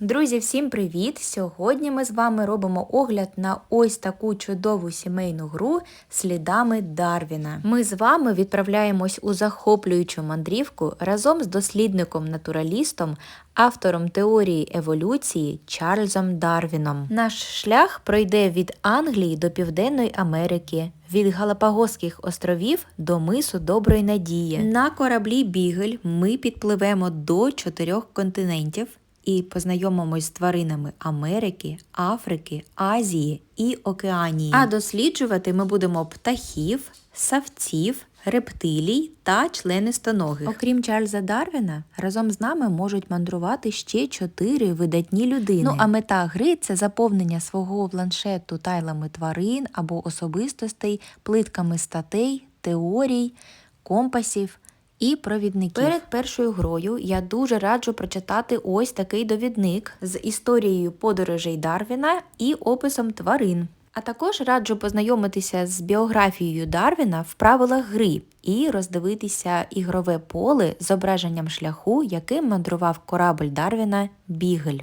Друзі, всім привіт! Сьогодні ми з вами робимо огляд на ось таку чудову сімейну гру слідами Дарвіна. Ми з вами відправляємось у захоплюючу мандрівку разом з дослідником-натуралістом, автором теорії еволюції Чарльзом Дарвіном. Наш шлях пройде від Англії до Південної Америки. Від Галапагоських островів до мису Доброї Надії. На кораблі Бігель ми підпливемо до чотирьох континентів і познайомимось з тваринами Америки, Африки, Азії і Океанії. А досліджувати ми будемо птахів, савців, рептилій та членистоногих. Окрім Чарльза Дарвіна, разом з нами можуть мандрувати ще чотири видатні людини. Ну а мета гри це заповнення свого планшету тайлами тварин або особистостей, плитками статей, теорій, компасів і провідників. Перед першою грою я дуже раджу прочитати ось такий довідник з історією подорожей Дарвіна і описом тварин. А також раджу познайомитися з біографією Дарвіна в правилах гри і роздивитися ігрове поле зображенням шляху, яким мандрував корабль Дарвіна Бігель.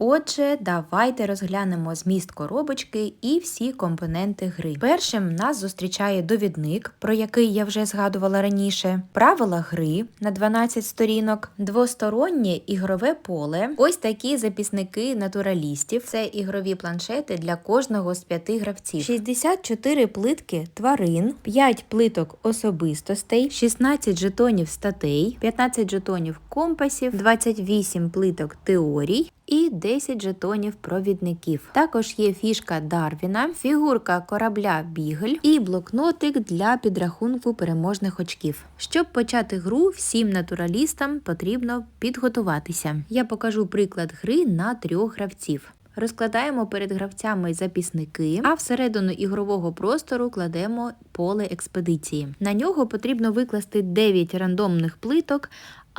Отже, давайте розглянемо зміст коробочки і всі компоненти гри. Першим нас зустрічає довідник, про який я вже згадувала раніше, правила гри на 12 сторінок, двостороннє ігрове поле, ось такі записники натуралістів. Це ігрові планшети для кожного з п'яти гравців, 64 плитки тварин, 5 плиток особистостей, 16 жетонів статей, 15 жетонів компасів, 28 плиток теорій і 10 жетонів провідників. Також є фішка Дарвіна, фігурка корабля Бігель і блокнотик для підрахунку переможних очків. Щоб почати гру, всім натуралістам потрібно підготуватися. Я покажу приклад гри на трьох гравців. Розкладаємо перед гравцями записники, а всередину ігрового простору кладемо поле експедиції. На нього потрібно викласти 9 рандомних плиток,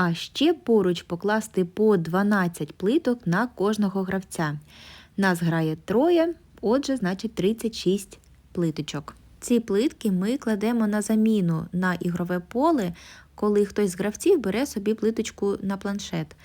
а ще поруч покласти по 12 плиток на кожного гравця. Нас грає троє, отже, значить 36 плиточок. Ці плитки ми кладемо на заміну на ігрове поле, коли хтось з гравців бере собі плиточку на планшет.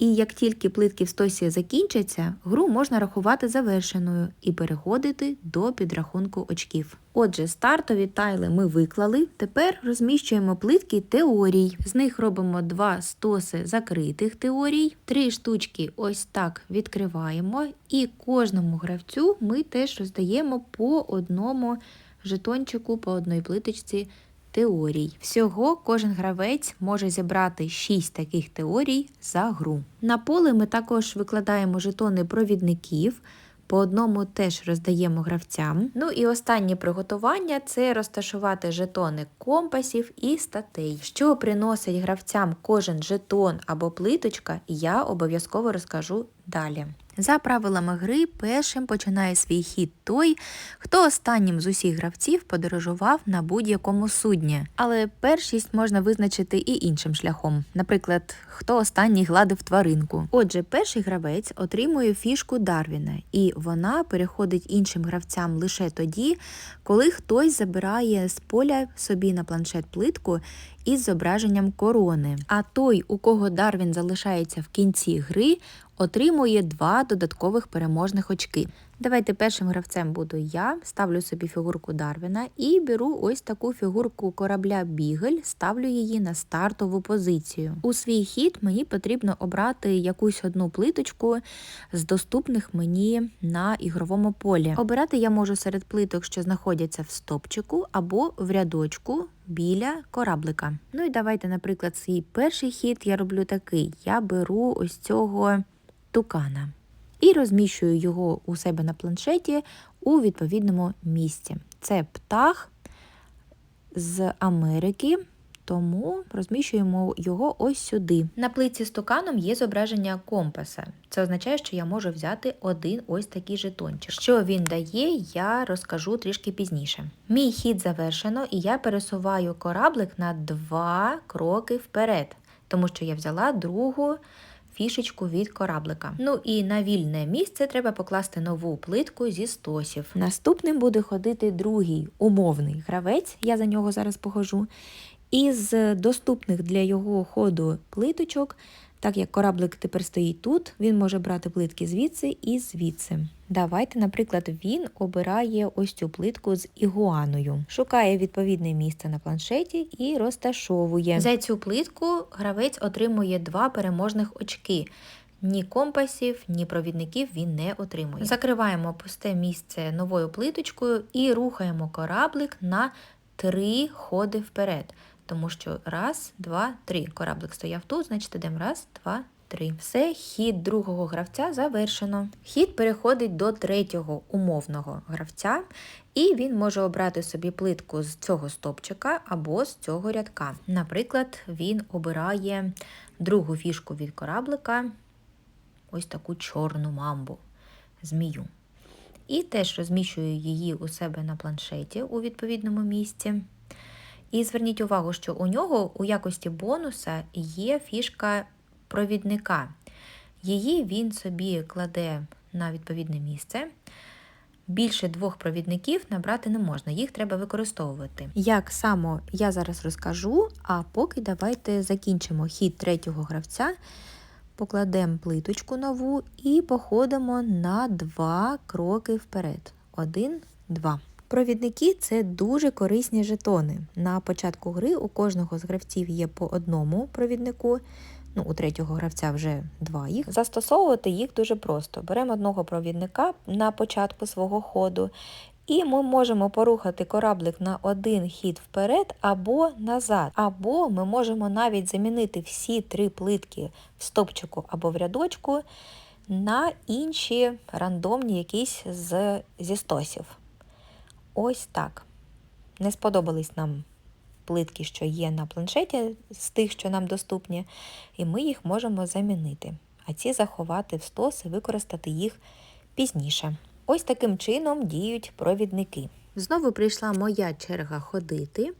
І як тільки плитки в стосі закінчаться, гру можна рахувати завершеною і переходити до підрахунку очків. Отже, стартові тайли ми виклали. Тепер розміщуємо плитки теорій. З них робимо два стоси закритих теорій, три штучки ось так відкриваємо, і кожному гравцю ми теж роздаємо по одному жетончику, по одній плиточці теорій. Всього кожен гравець може зібрати 6 таких теорій за гру. На поле ми також викладаємо жетони провідників. По одному теж роздаємо гравцям. Ну і останнє приготування це розташувати жетони компасів і статей. Що приносить гравцям кожен жетон або плиточка, я обов'язково розкажу далі. За правилами гри, першим починає свій хід той, хто останнім з усіх гравців подорожував на будь-якому судні. Але першість можна визначити і іншим шляхом, наприклад, хто останній гладив тваринку. Отже, перший гравець отримує фішку Дарвіна, і вона переходить іншим гравцям лише тоді, коли хтось забирає з поля собі на планшет плитку із зображенням корони. А той, у кого Дарвін залишається в кінці гри, отримує два додаткових переможних очки. Давайте першим гравцем буду я, ставлю собі фігурку Дарвіна і беру ось таку фігурку корабля Бігель, ставлю її на стартову позицію. У свій хід мені потрібно обрати якусь одну плиточку з доступних мені на ігровому полі. Обирати я можу серед плиток, що знаходяться в стопчику або в рядочку. Біля кораблика. Ну і давайте, наприклад, свій перший хід я роблю такий: я беру ось цього тукана і розміщую його у себе на планшеті у відповідному місці. Це птах з Америки, тому розміщуємо його ось сюди. На плиці з туканом є зображення компаса. Це означає, що я можу взяти один ось такий жетончик. Що він дає, я розкажу трішки пізніше. Мій хід завершено, і я пересуваю кораблик на два кроки вперед, тому що я взяла другу фішечку від кораблика. Ну і на вільне місце треба покласти нову плитку зі стосів. Наступним буде ходити другий умовний гравець, я за нього зараз похожу. Із доступних для його ходу плиточок Так як кораблик тепер стоїть тут, він може брати плитки звідси і звідси. Давайте, наприклад, він обирає ось цю плитку з ігуаною, шукає відповідне місце на планшеті і розташовує. За цю плитку гравець отримує два переможних очки. Ні компасів, ні провідників він не отримує. Закриваємо пусте місце новою плиточкою і рухаємо кораблик на три ходи вперед. Тому що раз, два, три. Кораблик стояв тут, значить йдемо раз, два, три. Все, хід другого гравця завершено. Хід переходить до третього умовного гравця, і він може обрати собі плитку з цього стопчика або з цього рядка. Наприклад, він обирає другу фішку від кораблика, ось таку чорну мамбу, змію. І теж розміщує її у себе на планшеті у відповідному місці. І зверніть увагу, що у нього у якості бонуса є фішка провідника. Її він собі кладе на відповідне місце. Більше двох провідників набрати не можна, їх треба використовувати. Як само я зараз розкажу, а поки давайте закінчимо хід третього гравця, покладемо плиточку нову і походимо на два кроки вперед. Один, два. Провідники це дуже корисні жетони. На початку гри у кожного з гравців є по одному провіднику. Ну, у третього гравця вже два їх. Застосовувати їх дуже просто. Беремо одного провідника на початку свого ходу, і ми можемо порухати кораблик на один хід вперед або назад. Або ми можемо навіть замінити всі три плитки в стопчику або в рядочку на інші рандомні якісь з, зі стосів. Ось так. Не сподобались нам плитки, що є на планшеті, з тих, що нам доступні, і ми їх можемо замінити, а ці заховати в стос і використати їх пізніше. Ось таким чином діють провідники. Знову прийшла моя черга ходити,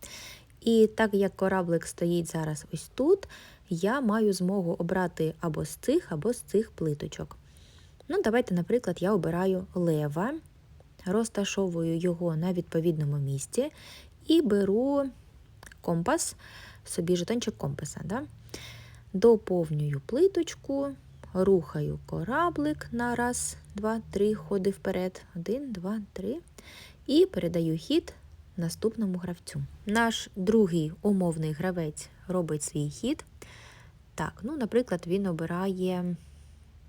і так як кораблик стоїть зараз ось тут, я маю змогу обрати або з цих, або з цих плиточок. Ну, давайте, наприклад, я обираю лева розташовую його на відповідному місці і беру компас, собі жетончик компаса. Да? Доповнюю плиточку, рухаю кораблик на раз, два, три, ходи вперед. Один, два, три. І передаю хід наступному гравцю. Наш другий умовний гравець робить свій хід. Так, ну, наприклад, він обирає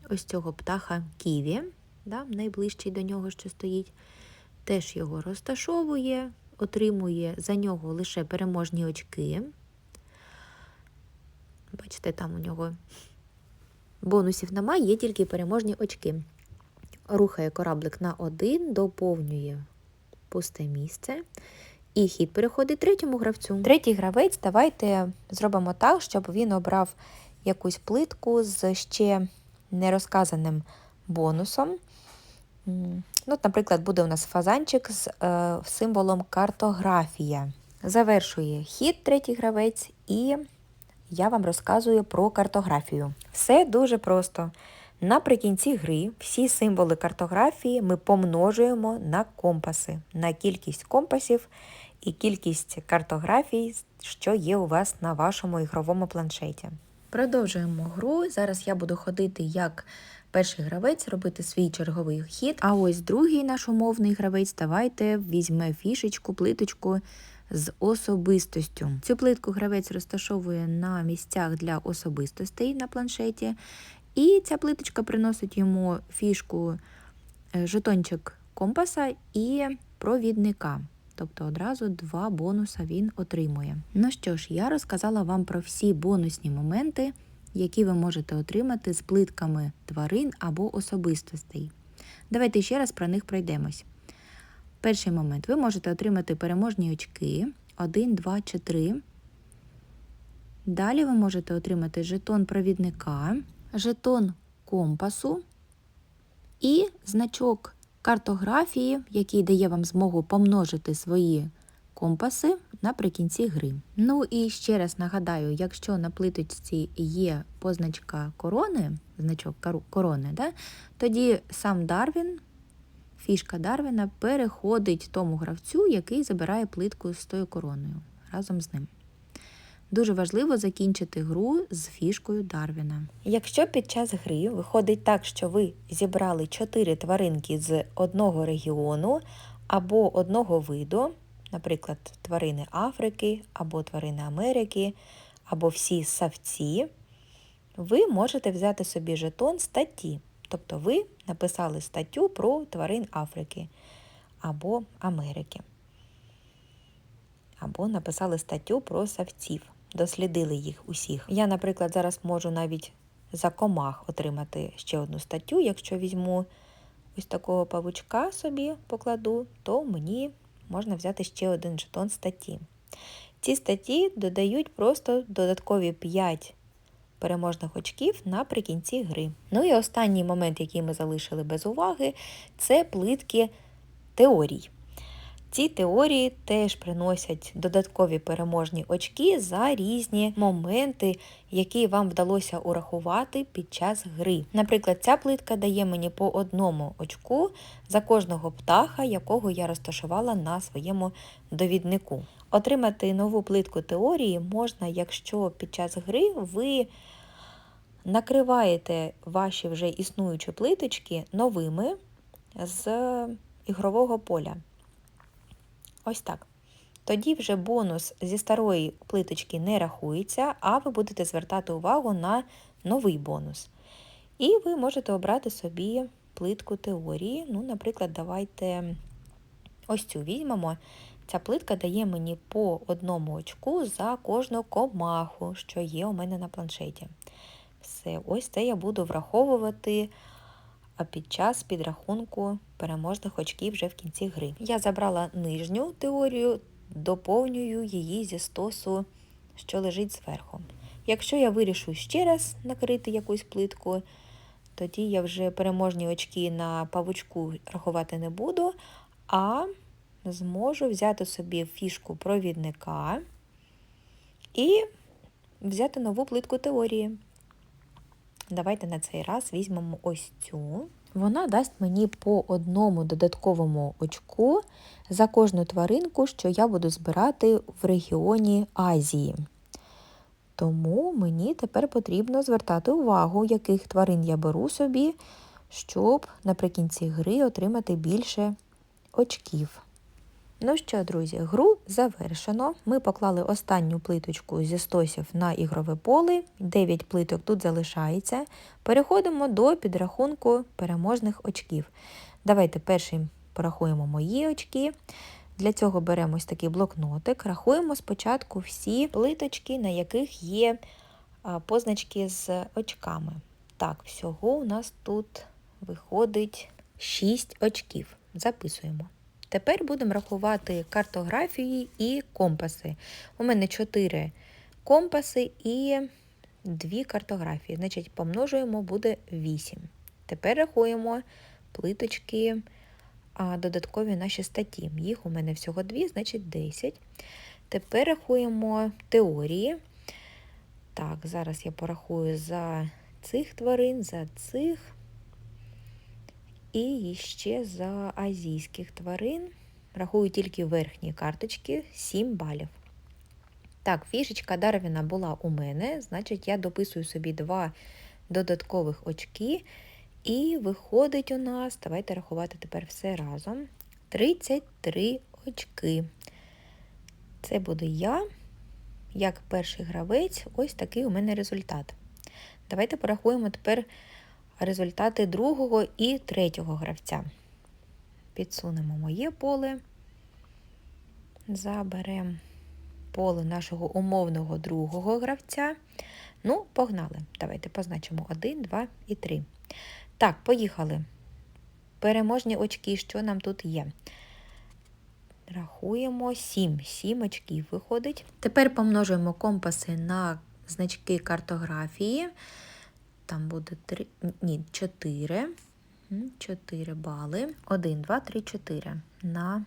ось цього птаха Ківі да, найближчий до нього, що стоїть, теж його розташовує, отримує за нього лише переможні очки. Бачите, там у нього бонусів немає, є тільки переможні очки. Рухає кораблик на один, доповнює пусте місце. І хід переходить третьому гравцю. Третій гравець, давайте зробимо так, щоб він обрав якусь плитку з ще нерозказаним бонусом. Ну, Наприклад, буде у нас фазанчик з е, символом картографія. Завершує хід третій гравець, і я вам розказую про картографію. Все дуже просто. Наприкінці гри всі символи картографії ми помножуємо на компаси, на кількість компасів і кількість картографій, що є у вас на вашому ігровому планшеті. Продовжуємо гру. Зараз я буду ходити як перший гравець, робити свій черговий хід. А ось другий наш умовний гравець, давайте візьме фішечку, плиточку з особистостю. Цю плитку гравець розташовує на місцях для особистостей на планшеті. І ця плиточка приносить йому фішку е, жетончик компаса і провідника. Тобто одразу два бонуса він отримує. Ну що ж, я розказала вам про всі бонусні моменти, які ви можете отримати з плитками тварин або особистостей. Давайте ще раз про них пройдемось. Перший момент. Ви можете отримати переможні очки 1, 2 чи 3. Далі ви можете отримати жетон провідника, жетон компасу і значок картографії, який дає вам змогу помножити свої компаси наприкінці гри. Ну і ще раз нагадаю, якщо на плиточці є позначка корони, значок корони, да, тоді сам Дарвін, фішка Дарвіна переходить тому гравцю, який забирає плитку з тою короною разом з ним. Дуже важливо закінчити гру з фішкою Дарвіна. Якщо під час гри виходить так, що ви зібрали 4 тваринки з одного регіону або одного виду, наприклад, тварини Африки або тварини Америки, або всі савці, ви можете взяти собі жетон статті. Тобто ви написали статтю про тварин Африки або Америки. Або написали статтю про савців, дослідили їх усіх. Я, наприклад, зараз можу навіть за комах отримати ще одну статтю. Якщо візьму ось такого павучка собі покладу, то мені можна взяти ще один жетон статті. Ці статті додають просто додаткові 5 переможних очків наприкінці гри. Ну і останній момент, який ми залишили без уваги, це плитки теорій. Ці теорії теж приносять додаткові переможні очки за різні моменти, які вам вдалося урахувати під час гри. Наприклад, ця плитка дає мені по одному очку за кожного птаха, якого я розташувала на своєму довіднику. Отримати нову плитку теорії можна, якщо під час гри ви накриваєте ваші вже існуючі плиточки новими з ігрового поля. Ось так. Тоді вже бонус зі старої плиточки не рахується, а ви будете звертати увагу на новий бонус. І ви можете обрати собі плитку теорії. Ну, наприклад, давайте ось цю візьмемо. Ця плитка дає мені по одному очку за кожну комаху, що є у мене на планшеті. Все, ось це я буду враховувати під час підрахунку переможних очків вже в кінці гри. Я забрала нижню теорію, доповнюю її зі стосу, що лежить зверху. Якщо я вирішу ще раз накрити якусь плитку, тоді я вже переможні очки на павучку рахувати не буду, а зможу взяти собі фішку провідника і взяти нову плитку теорії. Давайте на цей раз візьмемо ось цю. Вона дасть мені по одному додатковому очку за кожну тваринку, що я буду збирати в регіоні Азії. Тому мені тепер потрібно звертати увагу, яких тварин я беру собі, щоб наприкінці гри отримати більше очків. Ну що, друзі, гру завершено. Ми поклали останню плиточку зі стосів на ігрове поле, 9 плиток тут залишається. Переходимо до підрахунку переможних очків. Давайте першим порахуємо мої очки. Для цього беремо ось такий блокнотик, рахуємо спочатку всі плиточки, на яких є позначки з очками. Так, всього у нас тут виходить 6 очків. Записуємо. Тепер будемо рахувати картографії і компаси. У мене 4 компаси і 2 картографії. Значить, помножуємо, буде 8. Тепер рахуємо плиточки, а додаткові наші статті. Їх у мене всього 2, значить 10. Тепер рахуємо теорії. Так, зараз я порахую за цих тварин, за цих. І ще за азійських тварин. Рахую тільки верхні карточки 7 балів. Так, фішечка Дарвіна була у мене, значить, я дописую собі два додаткових очки. І виходить у нас, давайте рахувати тепер все разом. 33 очки. Це буду я, як перший гравець, ось такий у мене результат. Давайте порахуємо тепер результати другого і третього гравця. Підсунемо моє поле, заберемо поле нашого умовного другого гравця. Ну, погнали. Давайте позначимо 1, 2 і 3. Так, поїхали. Переможні очки, що нам тут є? Рахуємо 7. 7 очків виходить. Тепер помножуємо компаси на значки картографії там буде 3, ні, 4. 4 бали. 1, 2, 3, 4 на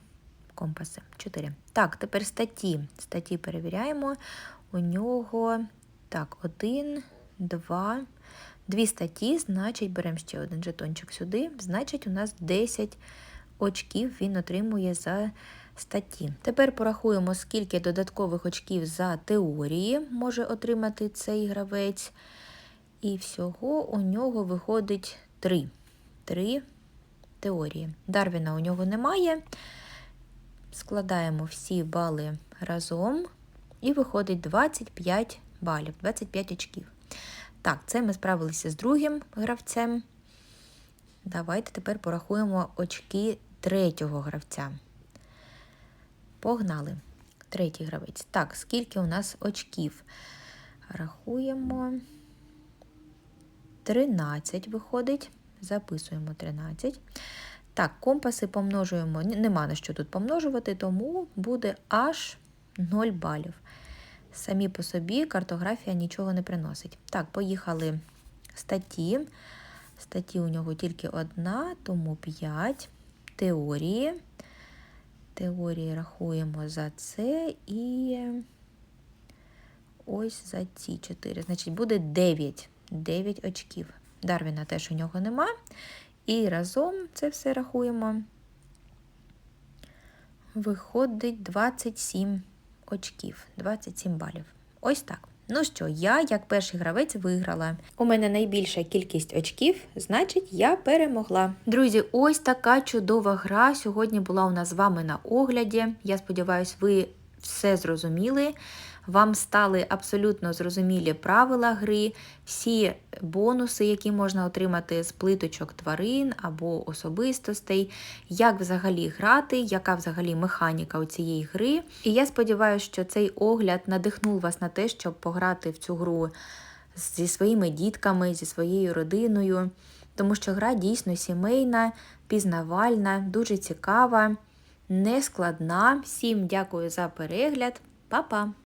компаси. 4. Так, тепер статті. Статті перевіряємо. У нього так, 1, 2, дві статті, значить, беремо ще один жетончик сюди. Значить, у нас 10 очків він отримує за статті. Тепер порахуємо, скільки додаткових очків за теорії може отримати цей гравець. І всього у нього виходить 3. 3 теорії. Дарвіна у нього немає. Складаємо всі бали разом, і виходить 25 балів, 25 очків. Так, це ми справилися з другим гравцем. Давайте тепер порахуємо очки третього гравця. Погнали. Третій гравець. Так, скільки у нас очків? Рахуємо. 13 виходить. Записуємо 13. Так, компаси помножуємо. Нема на що тут помножувати, тому буде аж 0 балів. Самі по собі картографія нічого не приносить. Так, поїхали статті. Статті у нього тільки одна, тому 5. Теорії. Теорії рахуємо за це і ось за ці 4. Значить, буде 9. 9 очків. Дарвіна теж у нього нема. І разом це все рахуємо. Виходить 27 очків, 27 балів. Ось так. Ну що, я, як перший гравець, виграла. У мене найбільша кількість очків, значить, я перемогла. Друзі, ось така чудова гра сьогодні була у нас з вами на огляді. Я сподіваюся, ви все зрозуміли. Вам стали абсолютно зрозумілі правила гри, всі бонуси, які можна отримати з плиточок тварин або особистостей, як взагалі грати, яка взагалі механіка у цієї гри. І я сподіваюся, що цей огляд надихнув вас на те, щоб пограти в цю гру зі своїми дітками, зі своєю родиною, тому що гра дійсно сімейна, пізнавальна, дуже цікава, нескладна. Всім дякую за перегляд. Па-па!